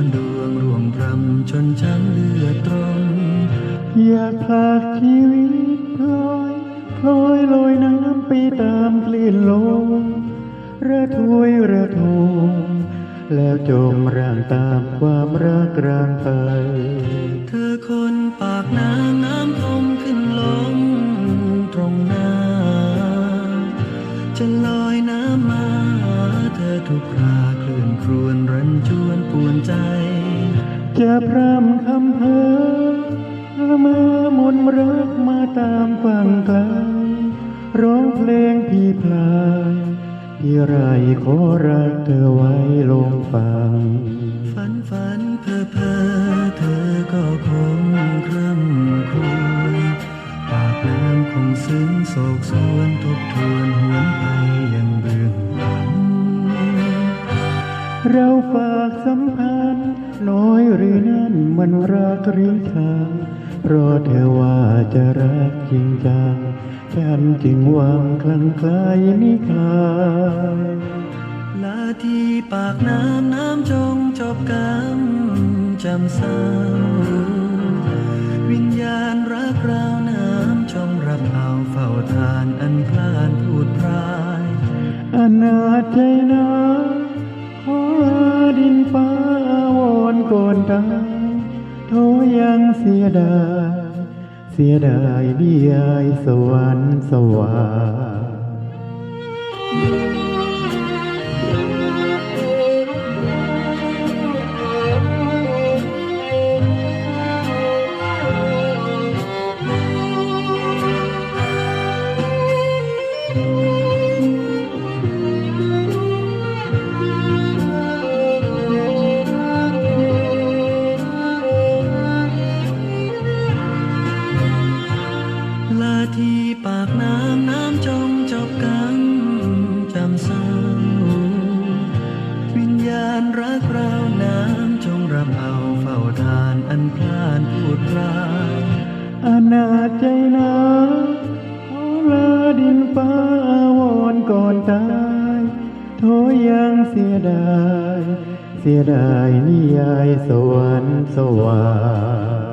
อนดวงร่วงพรำจนช้ำเลือตรงอยากพากชีวิต พลอยพลอยลอยน้ำไปตามคลื่นลมระทวยระทมแล้วจมร่างตามความรักรางไป เธอคนปากน้ำน้ำทมขึ้นลงตรงหน้า จะลอยน้ำมา เธอทุกคราคลื่นครวนรันจวนปวนใจ จะพร่ำคำเพ้อ พี่พลายพี่ไรขอรักเธอไว้ลงฟัง ฝันฝันเพ้อเพ้อเธอก็คงคร่ำครวญปากน้ำคงซึ้งโศกสวนทบทวนหวนไปยังเบื้องหลัง เราฝากสัมพันธ์น้อยหรือนั่นมันรักหรือชัง เพราะเธอว่าจะรักจริงจังฉันจึงหวังคลั่งคลายนิคลายลาที่ปากน้ำน้ำจงจบกรรมจำเศร้าวิญญาณรักเรา ยังเสียดาย เสียดายเบี้ยสวรรค์สว่าง กเราน้ำจงรำเอาเฝ้าทานอันพลานพูดพรายอนาจใจนาขอลาดินฟ้าวอนก่อนตายโทยังเสียดาย เสียดายนิยายสวรรค์สวรรค์